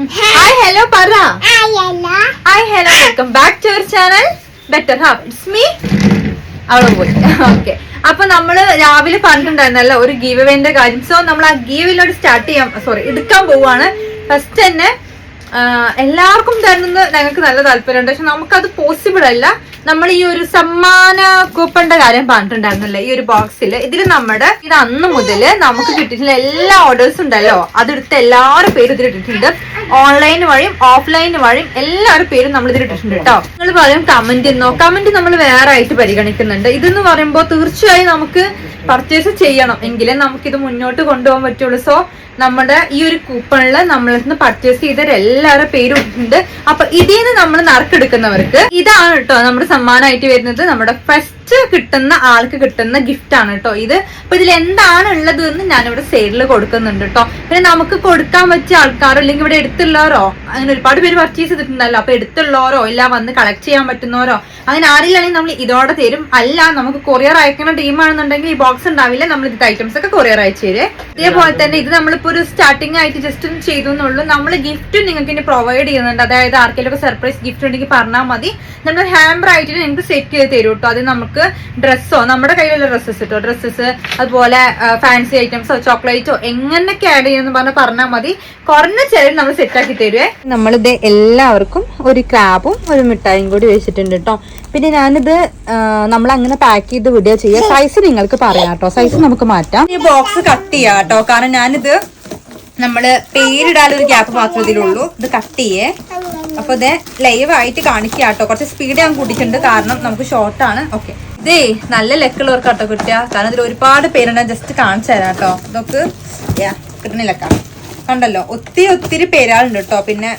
Hi hello പറ hi hello welcome back to our channel better half it's me അവിടെ പോയി. Okay അപ്പൊ നമ്മൾ രാവിലെ പറഞ്ഞിട്ടുണ്ടായിരുന്നല്ലോ ഒരു ഗീവ് അവേന്റെ കാര്യം. സോ നമ്മൾ ആ ഗീവിലോട്ട് സ്റ്റാർട്ട് ചെയ്യാം. സോറി എടുക്കാൻ പോവാണ്. ഫസ്റ്റ് തന്നെ എല്ലാവർക്കും തരുന്നത് ഞങ്ങൾക്ക് നല്ല താല്പര്യമുണ്ട്. പക്ഷെ നമുക്കത് പോസിബിൾ അല്ല. നമ്മൾ ഈ ഒരു സമ്മാന കൂപ്പണിന്റെ കാര്യം പറഞ്ഞിട്ടുണ്ടായിരുന്നല്ലേ ഈ ഒരു ബോക്സിൽ ഇതിൽ നമ്മുടെ ഇത് അന്ന് മുതൽ നമുക്ക് കിട്ടിയിട്ടുള്ള എല്ലാ ഓർഡേഴ്സും ഉണ്ടല്ലോ. അതെടുത്ത് എല്ലാവരുടെ പേരും ഇതിൽ ഇട്ടിട്ടുണ്ട്. ഓൺലൈൻ വഴിയും ഓഫ്ലൈൻ വഴിയും എല്ലാവരുടെ പേരും നമ്മൾ ഇതിൽ ഇട്ടിട്ടുണ്ട് കേട്ടോ. നിങ്ങൾ പറയും കമന്റ് എന്നോ കമന്റ് നമ്മൾ വേറെ ആയിട്ട് പരിഗണിക്കുന്നുണ്ട്. ഇതെന്ന് പറയുമ്പോൾ തീർച്ചയായും നമുക്ക് പർച്ചേസ് ചെയ്യണം. എങ്കിലേ നമുക്കിത് മുന്നോട്ട് കൊണ്ടുപോകാൻ പറ്റുള്ളൂ. സോ നമ്മുടെ ഈ ഒരു കൂപ്പണിൽ നമ്മളിൽ നിന്ന് പർച്ചേസ് ചെയ്ത എല്ലാവരുടെ പേരും ഉണ്ട്. അപ്പൊ ഇതിൽ നിന്ന് നമ്മൾ നറുക്കെടുക്കുന്നവർക്ക് ഇതാണ് കേട്ടോ നമ്മുടെ സമ്മാനമായിട്ട് വരുന്നത്. നമ്മുടെ ഫസ്റ്റ് കിട്ടുന്ന ആൾക്ക് കിട്ടുന്ന ഗിഫ്റ്റ് ആണ് കേട്ടോ ഇത്. അപ്പൊ ഇതിൽ എന്താണ് ഉള്ളത് എന്ന് ഞാനിവിടെ സൈഡിൽ കൊടുക്കുന്നുണ്ട് കേട്ടോ പിന്നെ നമുക്ക് കൊടുക്കാൻ പറ്റിയ ആൾക്കാരോ അല്ലെങ്കിൽ ഇവിടെ എടുത്തുള്ളവരോ അങ്ങനെ ഒരുപാട് പേര് പർച്ചേസ് ചെയ്തിട്ടുണ്ടല്ലോ. അപ്പൊ എടുത്തുള്ളവരോ എല്ലാം വന്ന് കളക്ട് ചെയ്യാൻ പറ്റുന്നവരോ അങ്ങനെ ആരെങ്കിലും നമ്മൾ ഇതോടെ തരും. അല്ല നമുക്ക് കൊറിയർ അയക്കുന്ന ടീമാണെന്നുണ്ടെങ്കിൽ ഈ ബോക്സ് ഉണ്ടാവില്ല. നമ്മൾ ഇത് ഐറ്റംസ് ഒക്കെ കൊറിയർ അയച്ചു തരേ. ഇതേപോലെ തന്നെ ഇത് നമ്മളിപ്പോ ഒരു സ്റ്റാർട്ടിംഗ് ആയിട്ട് ജസ്റ്റ് ഒന്ന് ചെയ്തു എന്നുള്ളൂ. നമ്മൾ ഗിഫ്റ്റ് നിങ്ങൾക്ക് ഇനി പ്രൊവൈഡ് ചെയ്യുന്നുണ്ട്. അതായത് ആർക്കെങ്കിലും സർപ്രൈസ് ഗിഫ്റ്റ് ഉണ്ടെങ്കിൽ പറഞ്ഞാൽ മതി. നമ്മൾ ഹാമ്പർ ആയിട്ട് നിങ്ങൾക്ക് സെറ്റ് ചെയ്ത് തരും കേട്ടോ അത് നമുക്ക് ഡ്രസ്സോ നമ്മുടെ കയ്യിലുള്ള ഡ്രസ്സസ് കേട്ടോ ഡ്രസ്സസ് അതുപോലെ ഫാൻസി ഐറ്റംസോ ചോക്ലേറ്റോ എങ്ങനെയൊക്കെ ആഡ് ചെയ്യുമെന്ന് പറഞ്ഞാൽ പറഞ്ഞാൽ മതി. കുറഞ്ഞ ചെലവിൽ നമ്മൾ സെറ്റ് ആക്കി തരുവേ. നമ്മളിത് എല്ലാവർക്കും ഒരു ക്രാബും ഒരു മിഠായും കൂടി വെച്ചിട്ടുണ്ട് കേട്ടോ പിന്നെ ഞാനിത് നമ്മൾ അങ്ങനെ പാക്ക് ചെയ്ത് വിടുക ചെയ്യുക. സൈസ് നിങ്ങൾക്ക് പറയാം കേട്ടോ സൈസ് നമുക്ക് മാറ്റാം. ഈ ബോക്സ് കട്ട് ചെയ്യാം കേട്ടോ കാരണം ഞാനിത് നമ്മൾ പേരിടാനൊരു ഗ്യാപ്പ് മാത്രമേ ഇതിലുള്ളൂ. ഇത് കട്ട് ചെയ്യേ. അപ്പൊ ഇത് ലൈവ് ആയിട്ട് കുറച്ച് സ്പീഡ് ഞാൻ കൂട്ടിയിട്ടുണ്ട്. കാരണം നമുക്ക് ഷോർട്ടാണ് ഓക്കെ ഇതേ നല്ല ലെക്കുള്ളവർക്ക് കേട്ടോ കിട്ടുക കാരണം ഇതിൽ ഒരുപാട് പേരുണ്ട്. ജസ്റ്റ് കാണിച്ചു തരാം കേട്ടോ. ഇതൊക്കെ യാ കിട്ടണില്ലക്ക കണ്ടല്ലോ ഒത്തിരി ഒത്തിരി പേരാളുണ്ട് കേട്ടോ. പിന്നെ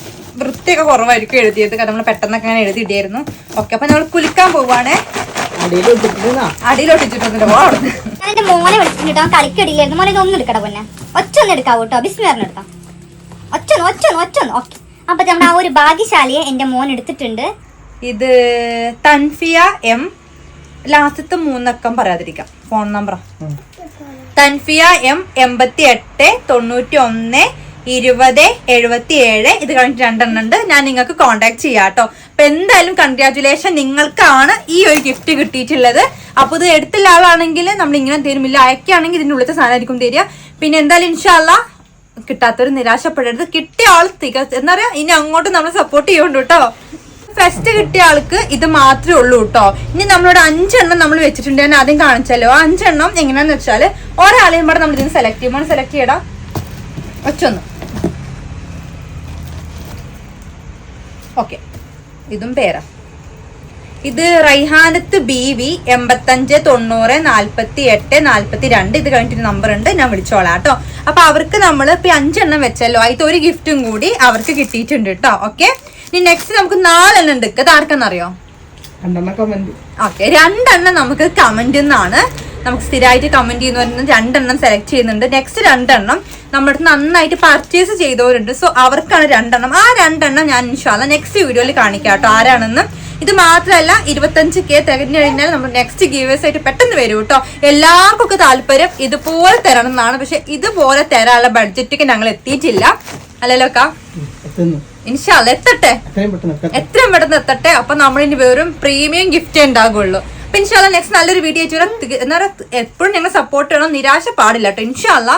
വൃത്തിയൊക്കെ കുറവായിരിക്കും എഴുതിയത്. കാരണം നമ്മൾ പെട്ടെന്നൊക്കെ അങ്ങനെ എഴുതിയിട്ടായിരുന്നു ഓക്കെ അപ്പൊ നമ്മൾ കുലിക്കാൻ പോവാണേ. അടിയിലൊട്ടിച്ചിട്ടൊന്നുമില്ല എന്റെ മോനെ വിളിച്ചിട്ട് അവൻ കളിക്കടിയില്ലായിരുന്നു മോനെ ഇതൊന്നും എടുക്കട പൊന്നെ. ഒറ്റൊന്ന് എടുക്കാവൂ കേട്ടോ. ബിസ്മിയറിന് എടുക്കാം ഒറ്റൊന്ന് ഒറ്റൊന്ന് ഒറ്റൊന്ന് ഓക്കെ. അപ്പൊ നമ്മുടെ ആ ഒരു ഭാഗ്യശാലിയെ എന്റെ മോൻ എടുത്തിട്ടുണ്ട്. ഇത് തൻഫിയ എം ലാസ്റ്റത്തെ മൂന്നക്കം പറയാതിരിക്കാം. ഫോൺ നമ്പർ തൻഫിയ എം എൺപത്തി എട്ട് തൊണ്ണൂറ്റി ഒന്ന് ഇരുപത് എഴുപത്തി ഏഴ് ഇത് കഴിഞ്ഞിട്ട് രണ്ടെണ്ണം ഉണ്ട്. ഞാൻ നിങ്ങൾക്ക് കോണ്ടാക്ട് ചെയ്യാം കേട്ടോ. അപ്പൊ എന്തായാലും കൺഗ്രാറ്റുലേഷൻ നിങ്ങൾക്കാണ് ഈ ഒരു ഗിഫ്റ്റ് കിട്ടിയിട്ടുള്ളത്. അപ്പൊ ഇത് എടുത്തുള്ള ആളാണെങ്കിൽ നമ്മൾ ഇങ്ങനെ തരും ഇല്ല അയക്കുകയാണെങ്കിൽ ഇതിന്റെ ഉള്ളിലത്തെ സാധനമായിരിക്കും തരിക. പിന്നെ എന്തായാലും ഇൻഷാല്ല കിട്ടാത്തൊരു നിരാശപ്പെടരുത്. കിട്ടിയ ആൾ തിക എന്താ പറയാ? ഇനി അങ്ങോട്ട് നമ്മൾ സപ്പോർട്ട് ചെയ്യുന്നുണ്ട് കേട്ടോ. ഫസ്റ്റ് കിട്ടിയ ആൾക്ക് ഇത് മാത്രമേ ഉള്ളൂ കേട്ടോ ഇനി നമ്മളോട് അഞ്ചെണ്ണം നമ്മൾ വെച്ചിട്ടുണ്ട്. ഞാൻ ആദ്യം കാണിച്ചല്ലോ അഞ്ചെണ്ണം എങ്ങനെയാന്ന് വെച്ചാൽ ഒരാളെയും കൂടെ നമ്മൾ ഇതിന് സെലക്ട് ചെയ്യുമ്പോൾ സെലക്ട് ചെയ്യടാ. ഒറ്റൊന്ന് ഓക്കെ ഇതും പേരാ. ഇത് റൈഹാനത്ത് ബി വി എൺപത്തഞ്ച് തൊണ്ണൂറ് നാൽപ്പത്തി എട്ട് നാൽപ്പത്തി രണ്ട് ഇത് കഴിഞ്ഞിട്ട് നമ്പർ ഉണ്ട്. ഞാൻ വിളിച്ചോളാം കേട്ടോ അപ്പൊ അവർക്ക് നമ്മൾ ഇപ്പൊ അഞ്ചെണ്ണം വെച്ചല്ലോ. അതിൽ ഒരു ഗിഫ്റ്റും കൂടി അവർക്ക് കിട്ടിയിട്ടുണ്ട് കേട്ടോ ഓക്കെ ഇനി നെക്സ്റ്റ് നമുക്ക് നാലെണ്ണം ഉണ്ട്. ഇത് ആർക്കെന്നറിയോ ഓക്കെ രണ്ടെണ്ണം നമുക്ക് കമന്റ് എന്നാണ് നമുക്ക് സ്ഥിരമായിട്ട് കമന്റ് ചെയ്യുന്നവരുന്ന രണ്ടെണ്ണം സെലക്ട് ചെയ്യുന്നുണ്ട്. നെക്സ്റ്റ് രണ്ടെണ്ണം നമ്മുടെ നന്നായിട്ട് പർച്ചേസ് ചെയ്തവരുണ്ട്. സോ അവർക്കാണ് രണ്ടെണ്ണം. ആ രണ്ടെണ്ണം ഞാൻ ഇൻഷാല്ല നെക്സ്റ്റ് വീഡിയോയിൽ കാണിക്കാം കേട്ടോ ആരാണെന്ന്. ഇത് മാത്രമല്ല ഇരുപത്തഞ്ച് കെ തികഞ്ഞു കഴിഞ്ഞാൽ നമ്മൾ നെക്സ്റ്റ് ഗീവേഴ്സ് ആയിട്ട് പെട്ടെന്ന് വരും കേട്ടോ. എല്ലാവർക്കും ഒക്കെ താല്പര്യം ഇതുപോലെ തരണം എന്നാണ്. പക്ഷെ ഇതുപോലെ തരാനുള്ള ബഡ്ജറ്റ് ഞങ്ങൾ എത്തിയിട്ടില്ല. അല്ലല്ലോ അക്ക. ഇൻഷാല്ല എത്തട്ടെ? എത്രയും പെട്ടെന്ന് എത്തട്ടെ. അപ്പൊ നമ്മൾ ഇനി വെറും പ്രീമിയം ഗിഫ്റ്റ് ഉണ്ടാകുള്ളൂ അപ്പൊ ഇൻഷാല്ല നെക്സ്റ്റ് നല്ലൊരു വീഡിയോ എന്താ പറയുക എപ്പോഴും ഞങ്ങൾ സപ്പോർട്ട് ചെയ്യണം നിരാശ പാടില്ല കേട്ടോ. ഇൻഷാല്ല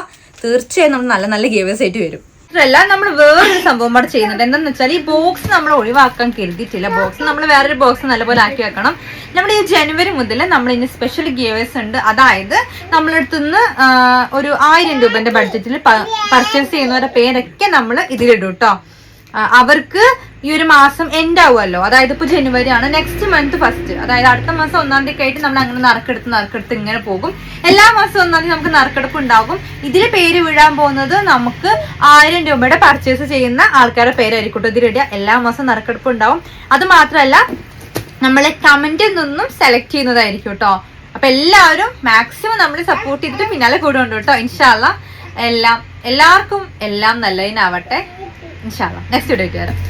തീർച്ചയായും നമ്മൾ നല്ല നല്ല ഗേവേഴ്സ് ആയിട്ട് വരും. അല്ല നമ്മൾ വേറൊരു സംഭവം കൂടെ ചെയ്യുന്നുണ്ട്. എന്താന്ന് വെച്ചാൽ ഈ ബോക്സ് നമ്മൾ ഒഴിവാക്കാൻ കരുതിയിട്ടില്ല. ബോക്സ് നമ്മൾ വേറൊരു ബോക്സ് നല്ലപോലെ ആക്കി വെക്കണം. നമ്മുടെ ഈ ജനുവരി മുതൽ നമ്മൾ ഇനി സ്പെഷ്യൽ ഗിയേഴ്സ് ഉണ്ട്. അതായത് നമ്മളടുത്തുനിന്ന് നിന്ന് ഒരു ആയിരം രൂപന്റെ ബഡ്ജറ്റിൽ പർച്ചേസ് ചെയ്യുന്നവരുടെ പേരൊക്കെ നമ്മൾ ഇതിലിടും കേട്ടോ അവർക്ക് ഈ ഒരു മാസം എൻഡ് ആവുമല്ലോ. അതായത് ഇപ്പൊ ജനുവരി ആണ്. നെക്സ്റ്റ് മന്ത് ഫസ്റ്റ് അതായത് അടുത്ത മാസം ഒന്നാം തീയതി ആയിട്ട് നമ്മൾ അങ്ങനെ നറുക്കെടുത്ത് നറുക്കെടുത്ത് ഇങ്ങനെ പോകും. എല്ലാ മാസം ഒന്നാം തീയതി നമുക്ക് നറുക്കെടുപ്പ് ഉണ്ടാകും. ഇതിൽ പേര് വീഴാൻ പോകുന്നത് നമുക്ക് ആയിരം രൂപയുടെ പർച്ചേസ് ചെയ്യുന്ന ആൾക്കാരുടെ പേരായിരിക്കും ഇതിലിടുക എല്ലാ മാസം നറുക്കെടുപ്പ് ഉണ്ടാവും. അത് മാത്രമല്ല നമ്മളെ കമന്റിൽ നിന്നും സെലക്ട് ചെയ്യുന്നതായിരിക്കും കേട്ടോ. അപ്പൊ എല്ലാവരും മാക്സിമം നമ്മൾ സപ്പോർട്ട് ചെയ്തിട്ട് പിന്നാലെ കൂടെ ഉണ്ട് കേട്ടോ ഇൻഷാല്ല എല്ലാം എല്ലാവർക്കും എല്ലാം നല്ലതിനാവട്ടെ. ഇൻഷാല്ല നെക്സ്റ്റ് വീഡിയോ വരാം.